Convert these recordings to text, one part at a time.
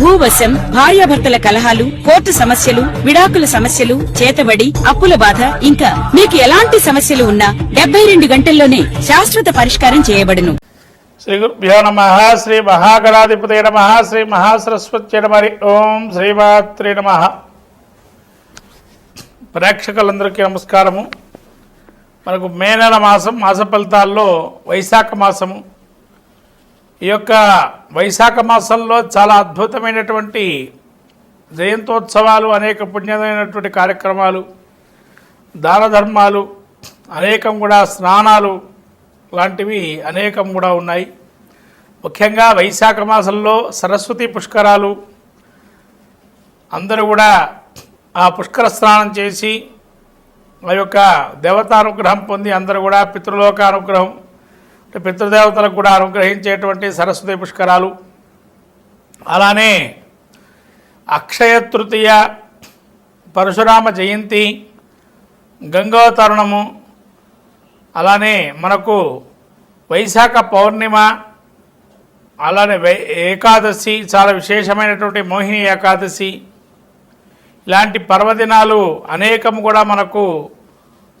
భూవశం భార్యాభర్తల కలహాలు కోర్టు సమస్యలు విడాకుల సమస్యలు చేతబడి అప్పుల బాధ ఇంకా మీకు ఎలాంటి సమస్యలు ఉన్నా డెబ్బై రెండు గంటల్లోనే శాశ్వత పరిష్కారం చేయబడును. శ్రీ గురుభ్యో నమ శ్రీ మహాగణాధిపతి నమ శ్రీ మహాసరస్వతి నమ ఓం శ్రీమాత్రి నమ. ప్రేక్షకులందరికీ నమస్కారము. మనకు మే నెల మాసం మాస ఫలితాల్లో వైశాఖ మాసము. ఈ యొక్క వైశాఖ మాసంలో చాలా అద్భుతమైనటువంటి జయంతోత్సవాలు అనేక పుణ్యమైనటువంటి కార్యక్రమాలు దాన ధర్మాలు అనేకం కూడా స్నానాలు లాంటివి అనేకం కూడా ఉన్నాయి. ముఖ్యంగా వైశాఖ మాసంలో సరస్వతి పుష్కరాలు అందరూ కూడా ఆ పుష్కర స్నానం చేసి ఆ యొక్క దేవతానుగ్రహం పొంది అందరూ కూడా పితృలోక అనుగ్రహం అంటే పితృదేవతలకు కూడా అనుగ్రహించేటువంటి సరస్వతి పుష్కరాలు. అలానే అక్షయ తృతీయ పరశురామ జయంతి గంగోతరుణము అలానే మనకు వైశాఖ పౌర్ణిమ అలానే వై ఏకాదశి చాలా విశేషమైనటువంటి మోహిని ఏకాదశి. ఇలాంటి పర్వదినాలు అనేకం కూడా మనకు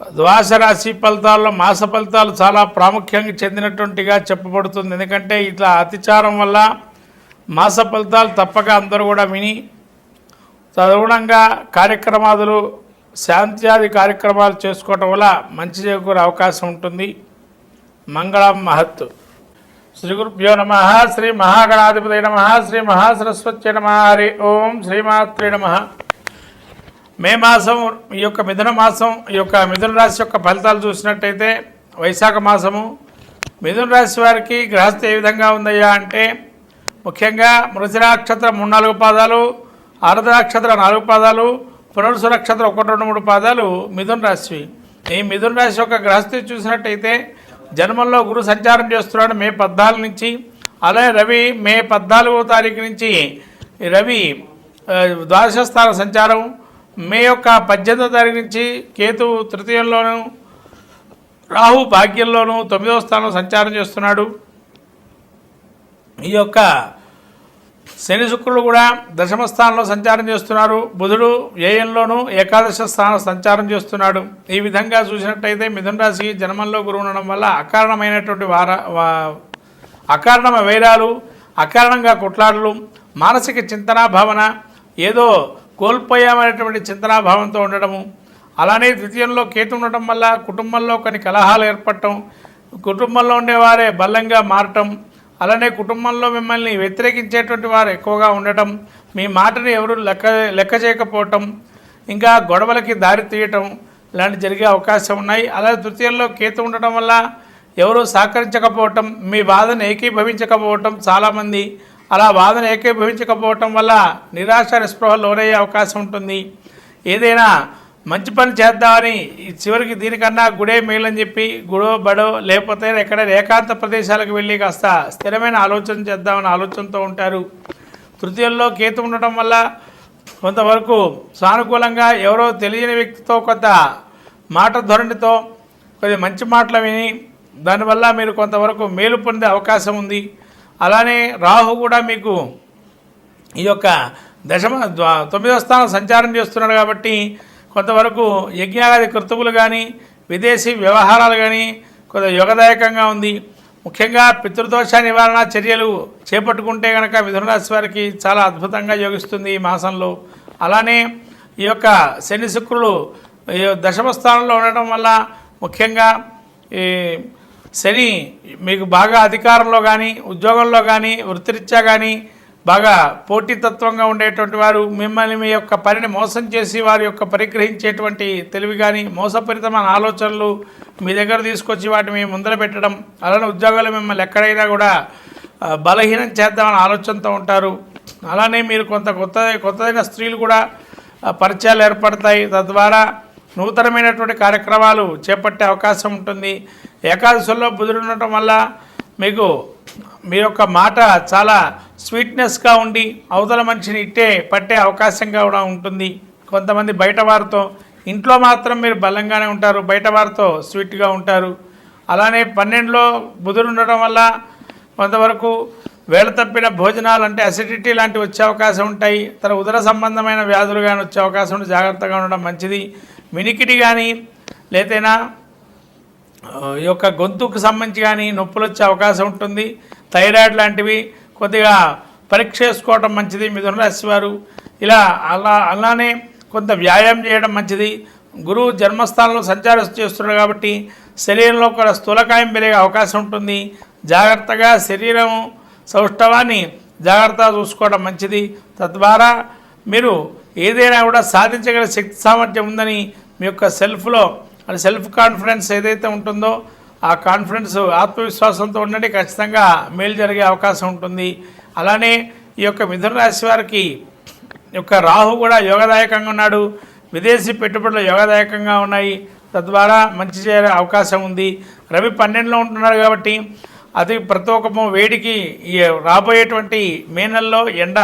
ద్వాస రాశి ఫలితాల్లో మాస ఫలితాలు చాలా ప్రాముఖ్యంగా చెందినటువంటిగా చెప్పబడుతుంది. ఎందుకంటే ఇట్లా అతిచారం వల్ల మాస ఫలితాలు తప్పక అందరూ కూడా విని తదుగుణంగా కార్యక్రమాదులు శాంత్యాది కార్యక్రమాలు చేసుకోవటం వల్ల మంచి చేకూరే అవకాశం ఉంటుంది. మంగళం మహత్ శ్రీ గురుభ్యో నమ శ్రీ మహాగణాధిపతి నమ శ్రీ మహాసరస్వతి నమ హరి ఓం శ్రీమాత్రి నమ. మే మాసం ఈ యొక్క మిథున మాసం ఈ యొక్క మిథున రాశి యొక్క ఫలితాలు చూసినట్టయితే వైశాఖ మాసము. మిథున రాశి వారికి గ్రహస్థ ఏ విధంగా ఉందయ్యా అంటే ముఖ్యంగా మృతిరాక్షత్రం మూడు నాలుగు పాదాలు ఆరుద నాలుగు పాదాలు పునరుసు నక్షత్రం ఒకటి రెండు మూడు పాదాలు మిథున రాశి ఈ మిథున రాశి యొక్క గ్రహస్థితి చూసినట్టయితే జన్మంలో గురు సంచారం చేస్తున్నాడు మే పద్నాలుగు నుంచి అలాగే రవి మే పద్నాలుగో తారీఖు నుంచి రవి ద్వాదశ స్థాన సంచారం మే యొక్క పద్దెనిమిదో తారీఖు నుంచి కేతు తృతీయంలోను రాహు భాగ్యంలోను తొమ్మిదవ స్థానం సంచారం చేస్తున్నాడు. ఈ యొక్క శని శుక్రుడు కూడా దశమ స్థానంలో సంచారం చేస్తున్నారు బుధుడు వ్యయంలోనూ ఏకాదశ స్థానం సంచారం చేస్తున్నాడు. ఈ విధంగా చూసినట్టయితే మిథున రాశి జన్మంలో గురువు ఉండడం వల్ల అకారణమైనటువంటి వార వా- వైరాలు అకారణంగా కొట్లాడలు మానసిక చింతన భావన ఏదో కోల్పోయామనేటువంటి చింతనాభావంతో ఉండడము అలానే ద్వితీయంలో కేతు ఉండటం వల్ల కుటుంబంలో కొన్ని కలహాలు ఏర్పడటం కుటుంబంలో ఉండేవారే బలంగా మారటం అలానే కుటుంబంలో మిమ్మల్ని వ్యతిరేకించేటువంటి వారు ఎక్కువగా ఉండటం మీ మాటని ఎవరు లెక్క లెక్క చేయకపోవటం ఇంకా గొడవలకి దారి తీయటం ఇలాంటి జరిగే అవకాశం ఉన్నాయి. అలాగే తృతీయంలో కేతు ఉండటం వల్ల ఎవరు సహకరించకపోవటం మీ బాధను ఏకీభవించకపోవటం చాలామంది అలా వాదన ఏకీభవించకపోవటం వల్ల నిరాశ నిస్పృహ లోనయ్యే అవకాశం ఉంటుంది. ఏదైనా మంచి పని చేద్దామని చివరికి దీనికన్నా గుడే మేలని చెప్పి గుడో బడో లేకపోతే ఎక్కడైనా ఏకాంత ప్రదేశాలకు వెళ్ళి కాస్త స్థిరమైన ఆలోచన చేద్దామని ఆలోచనతో ఉంటారు. తృతీయంలో కేతు ఉండటం వల్ల కొంతవరకు సానుకూలంగా ఎవరో తెలియని వ్యక్తితో కొంత మాట ధోరణితో కొద్ది మంచి మాటలు విని దానివల్ల మీరు కొంతవరకు మేలు పొందే అవకాశం ఉంది. అలానే రాహు కూడా మీకు ఈ యొక్క దశమ ద్వా- తొమ్మిదవ స్థానం సంచారం చేస్తున్నాడు కాబట్టి కొంతవరకు యజ్ఞాది కృతువులు కానీ విదేశీ వ్యవహారాలు కానీ కొంత యోగదాయకంగా ఉంది. ముఖ్యంగా పితృదోష నివారణ చర్యలు చేపట్టుకుంటే కనుక మిథునరాశి వారికి చాలా అద్భుతంగా యోగిస్తుంది ఈ మాసంలో. అలానే ఈ యొక్క శని శుక్రులు ఈ దశమ స్థానంలో ఉండటం వల్ల ముఖ్యంగా ఈ శని మీకు బాగా అధికారంలో కానీ ఉద్యోగంలో కానీ వృత్తిరీత్యా కానీ బాగా పోటీతత్వంగా ఉండేటువంటి వారు మిమ్మల్ని మీ యొక్క పనిని మోసం చేసి వారి యొక్క పరిగ్రహించేటువంటి తెలివి కానీ మోసపరితమైన ఆలోచనలు మీ దగ్గర తీసుకొచ్చి వాటిని మీ ముందర పెట్టడం అలానే ఉద్యోగాలు మిమ్మల్ని ఎక్కడైనా కూడా బలహీనం చేద్దామని ఆలోచనతో ఉంటారు. అలానే మీరు కొంత కొత్త కొత్తదైన స్త్రీలు కూడా పరిచయాలు ఏర్పడతాయి. తద్వారా నూతనమైనటువంటి కార్యక్రమాలు చేపట్టే అవకాశం ఉంటుంది. ఏకాదశుల్లో బుధుడు ఉండటం వల్ల మీకు మీ యొక్క మాట చాలా స్వీట్నెస్గా ఉండి అవతల మనిషిని ఇట్టే పట్టే అవకాశంగా కూడా ఉంటుంది. కొంతమంది బయట వారితో ఇంట్లో మాత్రం మీరు బలంగానే ఉంటారు బయట వారితో స్వీట్గా ఉంటారు. అలానే పన్నెండులో బుధుడు ఉండటం వల్ల కొంతవరకు వేళ తప్పిన భోజనాలు అంటే అసిడిటీ లాంటివి వచ్చే అవకాశం ఉంటాయి. తన ఉదర సంబంధమైన వ్యాధులు కానీ వచ్చే అవకాశం ఉంటే జాగ్రత్తగా ఉండడం మంచిది. వినికిడి కానీ లేదైనా ఈ యొక్క గొంతుకు సంబంధించి కానీ నొప్పులు వచ్చే అవకాశం ఉంటుంది. థైరాయిడ్ లాంటివి కొద్దిగా పరీక్ష చేసుకోవటం మంచిది మిథున రాశి వారు. ఇలా అలా అలానే కొంత వ్యాయామం చేయడం మంచిది. గురువు జన్మస్థానంలో సంచారం చేస్తున్నాడు కాబట్టి శరీరంలో కూడా స్థూలకాయం పెరిగే అవకాశం ఉంటుంది. జాగ్రత్తగా శరీరం సౌష్ఠవాన్ని జాగ్రత్తగా చూసుకోవడం మంచిది. తద్వారా మీరు ఏదైనా కూడా సాధించగల శక్తి సామర్థ్యం ఉందని మీ యొక్క సెల్ఫ్లో అంటే సెల్ఫ్ కాన్ఫిడెన్స్ ఏదైతే ఉంటుందో ఆ కాన్ఫిడెన్స్ ఆత్మవిశ్వాసంతో ఉండండి. ఖచ్చితంగా మేలు జరిగే అవకాశం ఉంటుంది. అలానే ఈ యొక్క మిథున రాశి వారికి ఈ యొక్క రాహు కూడా యోగదాయకంగా ఉన్నాడు. విదేశీ పెట్టుబడులు యోగదాయకంగా ఉన్నాయి. తద్వారా మంచి చేరే అవకాశం ఉంది. రవి పన్నెండులో ఉంటున్నాడు కాబట్టి అది ప్రతి ఒక్క వేడికి ఈ రాబోయేటువంటి మే నెలలో ఎండ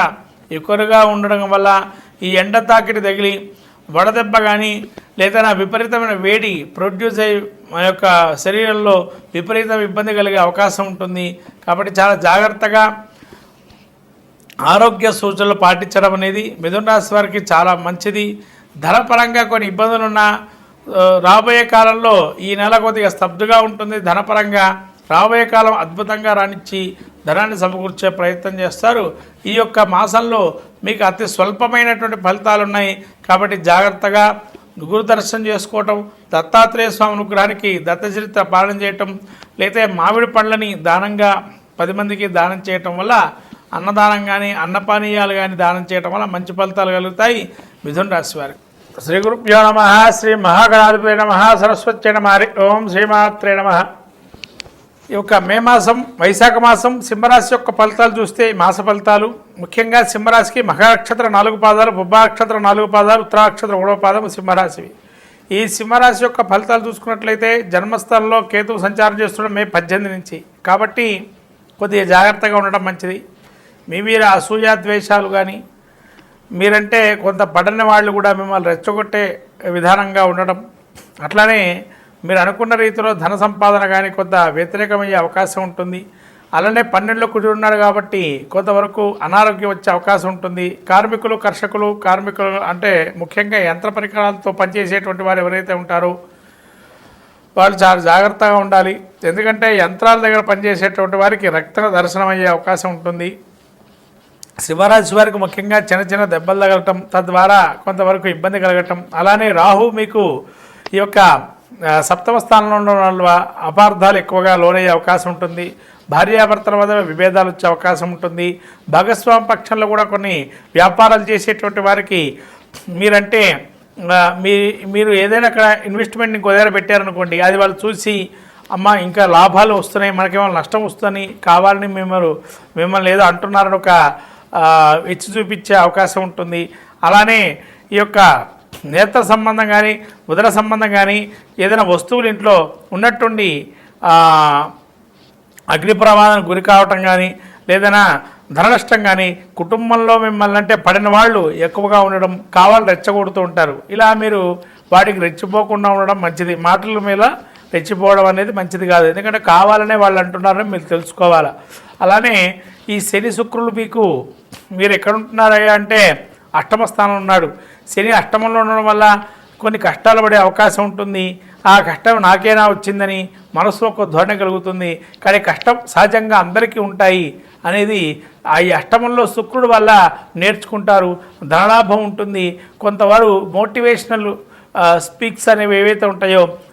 ఎక్కువగా ఉండడం వల్ల ఈ ఎండ తాకిడి తగిలి వడదెబ్బ కానీ లేదా నా విపరీతమైన వేడి ప్రొడ్యూస్ అయ్యి మా యొక్క శరీరంలో విపరీత ఇబ్బంది కలిగే అవకాశం ఉంటుంది. కాబట్టి చాలా జాగ్రత్తగా ఆరోగ్య సూచనలు పాటించడం అనేది మిథున రాశి వారికి చాలా మంచిది. ధనపరంగా కొన్ని ఇబ్బందులు ఉన్నా రాబోయే కాలంలో ఈ నెల కొద్దిగా స్తబ్దుగా ఉంటుంది. ధనపరంగా రాబోయే కాలం అద్భుతంగా రాణించి ధనాన్ని సమకూర్చే ప్రయత్నం చేస్తారు. ఈ యొక్క మాసంలో మీకు అతి స్వల్పమైనటువంటి ఫలితాలు ఉన్నాయి కాబట్టి జాగ్రత్తగా గురు దర్శనం చేసుకోవటం దత్తాత్రేయ స్వామి అనుగ్రహానికి దత్తచరిత్ర పాలన చేయటం లేకపోతే మామిడి పండ్లని దానంగా పది మందికి దానం చేయటం వల్ల అన్నదానం కానీ అన్నపానీయాలు కానీ దానం చేయటం వల్ల మంచి ఫలితాలు కలుగుతాయి. మిథున రాశి వారికి శ్రీ గురుభ్యో నమ. శ్రీ మహాగణాధిపతి నమ. సరస్వతి నమ. హరి ఓం శ్రీమాత్రే నమ. ఈ యొక్క మే మాసం వైశాఖ మాసం సింహరాశి యొక్క ఫలితాలు చూస్తే ఈ మాస ఫలితాలు ముఖ్యంగా సింహరాశికి మహానక్షత్ర నాలుగు పాదాలు బుబ్బానక్షత్ర నాలుగు పాదాలు ఉత్తరాక్షత్ర మూడవ పాదం సింహరాశివి. ఈ సింహరాశి యొక్క ఫలితాలు చూసుకున్నట్లయితే జన్మస్థలంలో కేతువు సంచారం చేస్తుండడం మే పద్దెనిమిది నుంచి. కాబట్టి కొద్దిగా జాగ్రత్తగా ఉండడం మంచిది. మీ మీద అసూయ ద్వేషాలు కానీ మీరంటే కొంత పడని వాళ్ళు కూడా మిమ్మల్ని రెచ్చగొట్టే విధానంగా ఉండడం అట్లానే మీరు అనుకున్న రీతిలో ధన సంపాదన కానీ కొంత వ్యతిరేకమయ్యే అవకాశం ఉంటుంది. అలానే పన్నెండులో కుడి ఉన్నాడు కాబట్టి కొంతవరకు అనారోగ్యం వచ్చే అవకాశం ఉంటుంది. కార్మికులు కర్షకులు కార్మికులు అంటే ముఖ్యంగా యంత్ర పరికరాలతో పనిచేసేటువంటి వారు ఎవరైతే ఉంటారో వాళ్ళు చాలా జాగ్రత్తగా ఉండాలి. ఎందుకంటే యంత్రాల దగ్గర పనిచేసేటువంటి వారికి రక్త దర్శనం అయ్యే అవకాశం ఉంటుంది. సింహరాశి వారికి ముఖ్యంగా చిన్న చిన్న దెబ్బలు తగలటం తద్వారా కొంతవరకు ఇబ్బంది కలగటం. అలానే రాహు మీకు ఈ యొక్క సప్తమ స్థానంలో ఉండడం వల్ల అపార్థాలు ఎక్కువగా లోనయ్యే అవకాశం ఉంటుంది. భార్యాభర్తల మధ్య విభేదాలు వచ్చే అవకాశం ఉంటుంది. భాగస్వామి పక్షంలో కూడా కొన్ని వ్యాపారాలు చేసేటువంటి వారికి మీరంటే మీ మీరు ఏదైనా అక్కడ ఇన్వెస్ట్మెంట్ ఇంకో దగ్గర పెట్టారనుకోండి అది వాళ్ళు చూసి అమ్మ ఇంకా లాభాలు వస్తున్నాయి మనకేమో నష్టం వస్తుందని కావాలని మిమ్మల్ని మిమ్మల్ని ఏదో అంటున్నారని ఒక ఎచ్చి చూపించే అవకాశం ఉంటుంది. అలానే ఈ యొక్క నేత్ర సంబంధం కానీ ఉదర సంబంధం కానీ ఏదైనా వస్తువులు ఇంట్లో ఉన్నట్టుండి అగ్ని ప్రమాదానికి గురి కావటం కానీ లేదైనా ధననష్టం కానీ కుటుంబంలో మిమ్మల్ని అంటే పడిన వాళ్ళు ఎక్కువగా ఉండడం కావాలని రెచ్చగొడుతూ ఉంటారు. ఇలా మీరు వాటికి రెచ్చిపోకుండా ఉండడం మంచిది. మాటల మీద రెచ్చిపోవడం అనేది మంచిది కాదు. ఎందుకంటే కావాలనే వాళ్ళు అంటున్నారని మీరు తెలుసుకోవాలి? అలానే ఈ శని శుక్రులు మీకు మీరు ఎక్కడ అంటే అష్టమ స్థానం ఉన్నాడు. శని అష్టమంలో ఉండడం వల్ల కొన్ని కష్టాలు పడే అవకాశం ఉంటుంది. ఆ కష్టం నాకేనా వచ్చిందని మనసులో ఒక ధోరణి కలుగుతుంది. కానీ కష్టం సహజంగా అందరికీ ఉంటాయి అనేది ఆ అష్టమంలో శుక్రుడు వల్ల నేర్చుకుంటారు. ధనలాభం ఉంటుంది. కొంతవారు మోటివేషనల్ స్పీక్స్ అనేవి ఏవైతే ఉంటాయో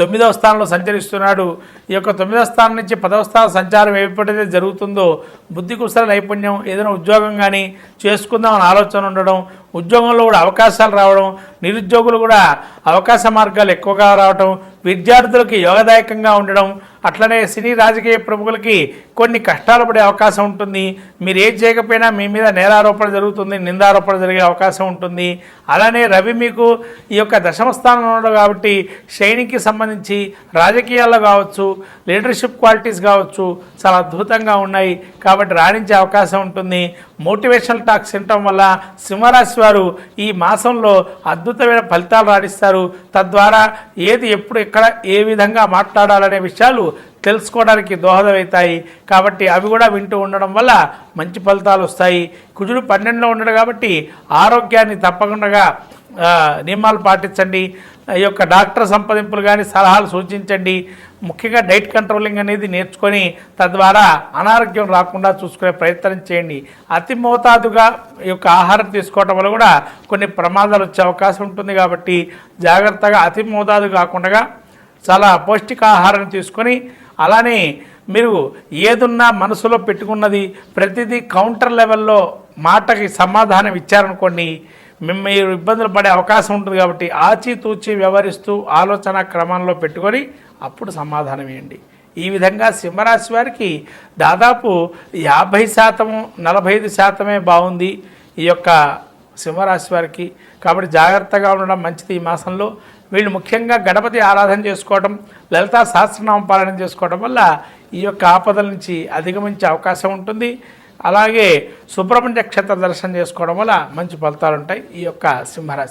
తొమ్మిదవ స్థానంలో సంచరిస్తున్నాడు. ఈ యొక్క తొమ్మిదవ స్థానం నుంచి పదవ స్థానం సంచారం ఎప్పుడైతే జరుగుతుందో బుద్ధి కుశల నైపుణ్యం ఏదైనా ఉద్యోగం కానీ చేసుకుందామని ఆలోచన ఉండడం ఉద్యోగంలో కూడా అవకాశాలు రావడం నిరుద్యోగులు కూడా అవకాశ మార్గాలు ఎక్కువగా రావడం విద్యార్థులకి యోగదాయకంగా ఉండడం అట్లనే సినీ రాజకీయ ప్రముఖులకి కొన్ని కష్టాలు పడే అవకాశం ఉంటుంది. మీరు ఏం చేయకపోయినా మీ మీద నేరారోపణ జరుగుతుంది నిందారోపణ జరిగే అవకాశం ఉంటుంది. అలానే రవి మీకు ఈ యొక్క దశమ స్థానంలో ఉండడం కాబట్టి శైనికి సంబంధించి రాజకీయాల్లో కావచ్చు లీడర్షిప్ క్వాలిటీస్ కావచ్చు చాలా అద్భుతంగా ఉన్నాయి. కాబట్టి రాణించే అవకాశం ఉంటుంది. మోటివేషనల్ టాక్స్ వినటం వల్ల సింహరాశి వారు ఈ మాసంలో అద్భుతమైన ఫలితాలు రాణిస్తారు. తద్వారా ఏది ఎప్పుడు ఎక్కడ ఏ విధంగా మాట్లాడాలనే విషయాలు తెలుసుకోవడానికి దోహదమవుతాయి. కాబట్టి అవి కూడా వింటూ ఉండడం వల్ల మంచి ఫలితాలు వస్తాయి. కుజుడు పన్నెండులో ఉండడు కాబట్టి ఆరోగ్యాన్ని తప్పకుండా నియమాలు పాటించండి. ఈ యొక్క డాక్టర్ సంప్రదింపులు కానీ సలహాలు సూచించండి. ముఖ్యంగా డైట్ కంట్రోలింగ్ అనేది నేర్చుకొని తద్వారా అనారోగ్యం రాకుండా చూసుకునే ప్రయత్నం చేయండి. అతి మోతాదుగా ఈ యొక్క ఆహారం తీసుకోవటం వల్ల కూడా కొన్ని ప్రమాదాలు వచ్చే అవకాశం ఉంటుంది కాబట్టి జాగ్రత్తగా అతి మోతాదు కాకుండా చాలా పౌష్టికాహారం తీసుకొని అలానే మీరు ఏదున్నా మనసులో పెట్టుకున్నది ప్రతిదీ కౌంటర్ లెవెల్లో మాటకి సమాధానం ఇచ్చారనుకోండి మీరు ఇబ్బందులు పడే అవకాశం ఉంటుంది కాబట్టి ఆచితూచి వ్యవహరిస్తూ ఆలోచన క్రమంలో పెట్టుకొని అప్పుడు సమాధానం ఇవ్వండి. ఈ విధంగా సింహరాశి వారికి దాదాపు యాభై శాతము నలభై ఐదు శాతమే బాగుంది ఈ యొక్క సింహరాశి వారికి. కాబట్టి జాగ్రత్తగా ఉండడం మంచిది ఈ మాసంలో. వీళ్ళు ముఖ్యంగా గణపతి ఆరాధన చేసుకోవడం లలితా సహస్రనామ పాలన చేసుకోవడం వల్ల ఈ యొక్క ఆపదల నుంచి అధిగమించే అవకాశం ఉంటుంది. అలాగే సుబ్రహ్మణ్య క్షేత్ర దర్శనం చేసుకోవడం వల్ల మంచి ఫలితాలు ఉంటాయి ఈ యొక్క సింహరాశి.